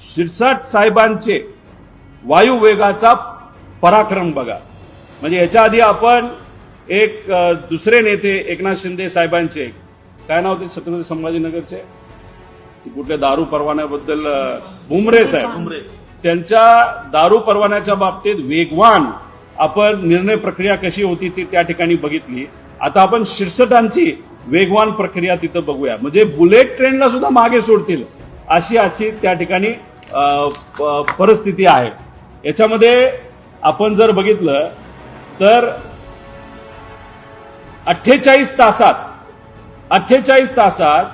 शिरसाट साहेबांचे वायुवेगाचा पराक्रम बघा. म्हणजे याच्या आधी आपण एक दुसरे नेते एकनाथ शिंदे साहेबांचे काय नाव ते छत्रपती संभाजीनगरचे? कुठल्या दारू परवान्याबद्दल अ, भुमरे साहेब. त्यांच्या दारू परवान्याच्या बाबतीत वेगवान आपण निर्णय प्रक्रिया कशी होती ती त्या ठिकाणी बघितली. आता आपण शिरसटांची वेगवान प्रक्रिया तिथं बघूया. म्हणजे बुलेट ट्रेनला सुद्धा मागे सोडतील. अशी आजची त्या ठिकाणी परिस्थिती आहे. याच्यामध्ये आपण जर बघितलं तर अठ्ठेचाळीस तासात अठ्ठेचाळीस तासात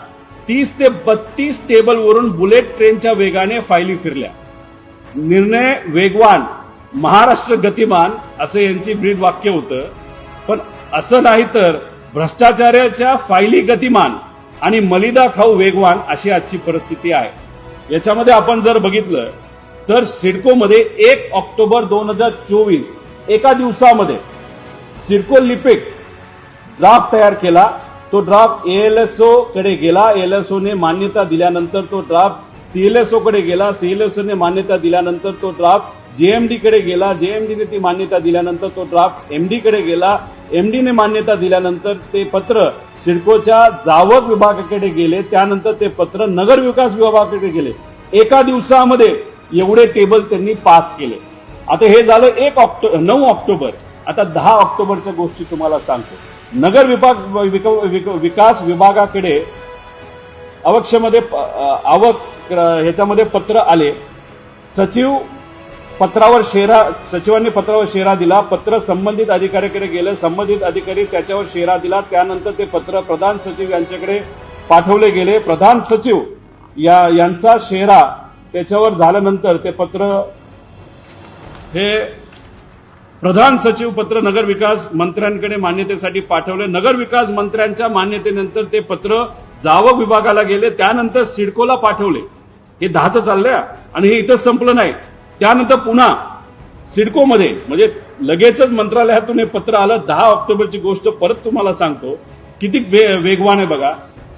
तीस ते बत्तीस टेबलवरून बुलेट ट्रेनच्या वेगाने फायली फिरल्या. निर्णय वेगवान महाराष्ट्र गतिमान असं यांची ब्रीद वाक्य होतं. पण असं नाही तर भ्रष्टाचाराच्या फायली गतिमान आणि मलिदा खाऊ वेगवान अशी आजची परिस्थिती आहे. याच्यामध्ये आपण जर बघितलं तर सिडकोमध्ये एक ऑक्टोबर दोन हजार चोवीस एका दिवसामध्ये सिडको लिपिक ड्राफ्ट तयार केला. तो ड्राफ्ट एएलएसओ कडे गेला. एएलएसओने मान्यता दिल्यानंतर तो ड्राफ्ट सीएलएसओ कडे गेला. सीएलएसओने मान्यता दिल्यानंतर तो ड्राफ्ट जेएमडी कडे गेला. जेएमडीने ती मान्यता दिल्यानंतर तो ड्राफ्ट एमडी कडे गेला. एमडीने मान्यता दिल्यानंतर ते पत्र सिडकोच्या जावक विभागाकडे गेले. त्यानंतर ते पत्र नगर विकास विभागाकडे गेले. एका दिवसामध्ये एवढे टेबल त्यांनी पास केले. आता हे झालं एक ऑक्टो नऊ ऑक्टोबर. आता दहा ऑक्टोबरच्या गोष्टी तुम्हाला सांगतो. नगर विभाग विक- विकास विभागाकडे अवक्षमध्ये आवक ह्याच्यामध्ये पत्र आले. सचिव पत्रावर शेरा सचिवांनी पत्रावर शेरा दिला पत्र संबंधित अधिकाऱ्याकडे गेलं संबंधित अधिकारी त्याच्यावर शेरा दिला त्यानंतर ते पत्र प्रधान सचिव यांच्याकडे पाठवले गेले. प्रधान सचिव या यांचा शेरा त्याच्यावर झाल्यानंतर ते पत्र हे प्रधान सचिव पत्र नगर विकास मंत्र्यांकडे मान्यतेसाठी पाठवले. नगर विकास मंत्र्यांच्या मान्यतेनंतर ते पत्र जावक विभागाला गेले. त्यानंतर सिडकोला पाठवले. हे दहाचं चाललंय आणि हे इथंच संपलं नाही. त्यानंतर पुन्हा सिडकोमध्ये म्हणजे लगेचच मंत्रालयातून हे पत्र आलं दहा ऑक्टोबरची गोष्ट परत तुम्हाला सांगतो. किती वे- वेगवान आहे बघा.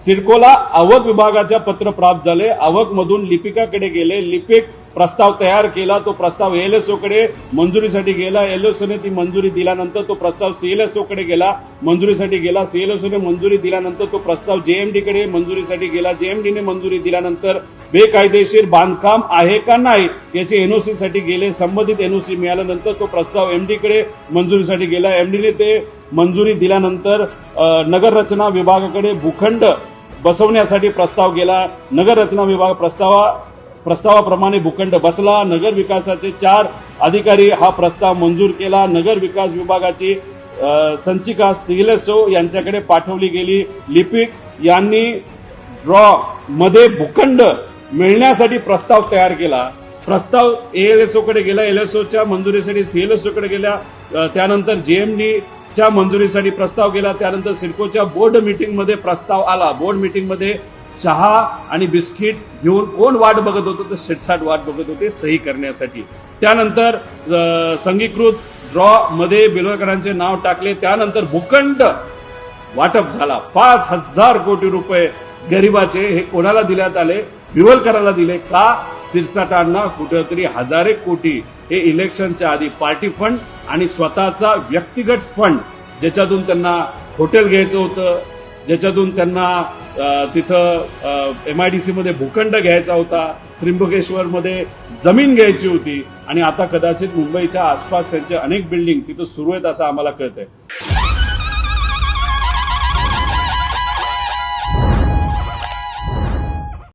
सिडकोला आवक विभागाच्या पत्र प्राप्त झाले. आवक मधून लिपिकाकडे गेले. लिपिक प्रस्ताव तयार केला. तो प्रस्ताव एलएसओ कडे मंजुरीसाठी गेला. एलएसओने ती मंजुरी दिल्यानंतर तो प्रस्ताव सीएलएसओ कडे गेला. मंजुरीसाठी गेला. सीएलएसओने मंजुरी दिल्यानंतर तो प्रस्ताव जेएमडी कडे मंजुरीसाठी गेला. जेएमडीने मंजुरी दिल्यानंतर बेकायदेशीर बांधकाम आहे का नाही याचे एनओसी साठी गेले. संबंधित एनओसी मिळाल्यानंतर तो प्रस्ताव एमडी कडे मंजुरीसाठी गेला. एमडीने ते मंजुरी दिल्यानंतर नगररचना विभागाकडे भूखंड बसवण्यासाठी प्रस्ताव गेला नगररचना विभाग प्रस्तावा प्रस्तावाप्रमाणे भूखंड बसला नगर विकासाचे चार अधिकारी हा प्रस्ताव मंजूर केला नगर विकास विभागाची संचिका सिलेसो यांच्याकडे पाठवली गेली. लिपिक यांनी ड्रॉ मध्ये भूखंड मिळण्यासाठी प्रस्ताव तयार केला. प्रस्ताव एएलएसओ कडे गेला एलएसओच्या मंजुरीसाठी सीएलएसओ कडे गेला त्यानंतर जेएमडी च्या मंजुरीसाठी प्रस्ताव केला. त्यानंतर सिडकोच्या बोर्ड मीटिंगमध्ये प्रस्ताव आला. बोर्ड मीटिंगमध्ये चहा आणि बिस्किट घेऊन कोण वाट बघत होतं? तर शिटसाट वाट बघत होते सही करण्यासाठी. त्यानंतर संगीकृत ड्रॉ मध्ये बिलोरकरांचे नाव टाकले. त्यानंतर भूखंड वाटप झाला. पाच हजार कोटी रुपये गरिबाचे हे कोणाला दिल्यात आले? बिवलकराला दिले का? सिरसाटांना कुठेतरी हजारे कोटी. हे इलेक्शनच्या आधी पार्टी फंड आणि स्वतःचा व्यक्तिगत फंड ज्याच्यातून त्यांना हॉटेल घ्यायचं होतं ज्याच्यातून त्यांना अ, तिथं एमआयडीसी मध्ये भूखंड घ्यायचा होता त्र्यंबकेश्वरमध्ये जमीन घ्यायची होती आणि आता कदाचित मुंबईच्या आसपास त्यांचे अनेक बिल्डिंग तिथं सुरू आहेत असं आम्हाला कळतंय.